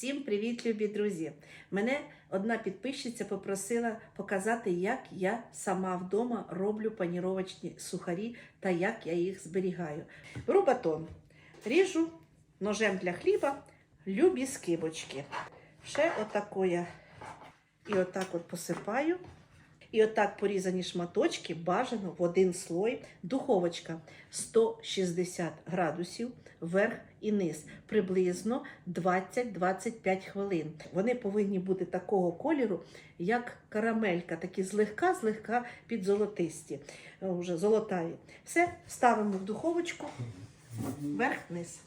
Всім привіт, любі друзі! Мене одна підписчиця попросила показати, як я сама вдома роблю паніровочні сухарі та як я їх зберігаю. Беру батон, ріжу ножем для хліба, любі скибочки. Ще отако я і отак от посипаю. І отак порізані шматочки бажано в один слой. Духовочка 160 градусів, вверх і низ, приблизно 20-25 хвилин. Вони повинні бути такого кольору, як карамелька, такі злегка-злегка підзолотисті, е, вже золотаві. Все, ставимо в духовочку, вверх-низ.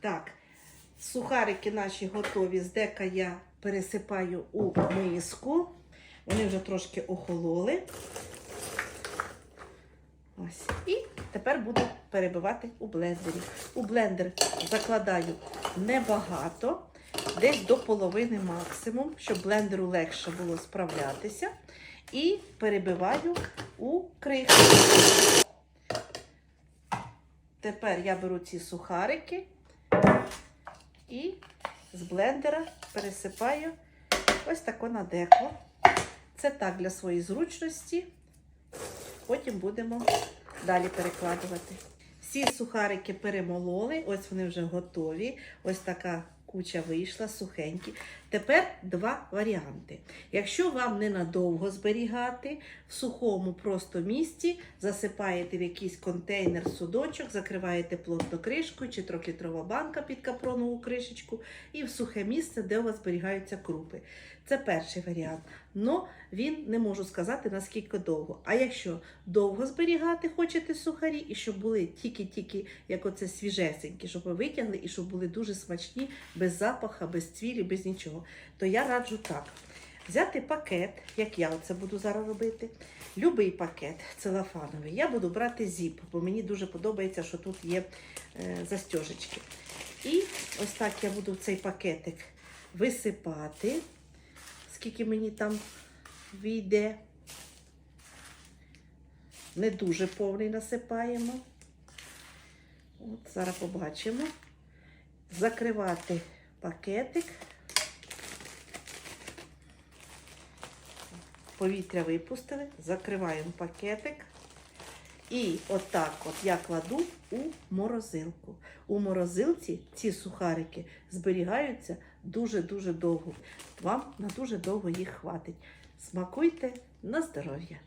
Так, сухарики наші готові. З дека я пересипаю у миску. Вони вже трошки охололи. Ось. І тепер буду перебивати у блендері. У блендер закладаю небагато, десь до половини максимум, щоб блендеру легше було справлятися. І перебиваю у крихту. Тепер я беру ці сухарики і з блендера пересипаю ось тако на деко. Це так для своєї зручності. Потім будемо далі перекладувати. Всі сухарики перемололи, ось вони вже готові. Ось така куча вийшла, сухенькі. Тепер два варіанти. Якщо вам ненадовго зберігати, в сухому просто місці засипаєте в якийсь контейнер судочок, закриваєте плотно кришкою чи трьохлітрова банка під капронову кришечку, і в сухе місце, де у вас зберігаються крупи. Це перший варіант. Но він не можу сказати наскільки довго. А якщо довго зберігати хочете сухарі, і щоб були тільки-тільки, як оце свіжесенькі, щоб ви витягли і щоб були дуже смачні, без запаха, без цвілі, без нічого, то я раджу так. Взяти пакет, як я це буду зараз робити. Любий пакет целофановий. Я буду брати зіп, бо мені дуже подобається, що тут є е, застежечки. І ось так я буду в цей пакетик висипати, скільки мені там війде. Не дуже повний насипаємо. От, зараз побачимо. Закривати пакетик. Повітря випустили, закриваємо пакетик. І отак от я кладу у морозилку. У морозилці ці сухарики зберігаються дуже-дуже довго. Вам на дуже довго їх хватить. Смакуйте на здоров'я!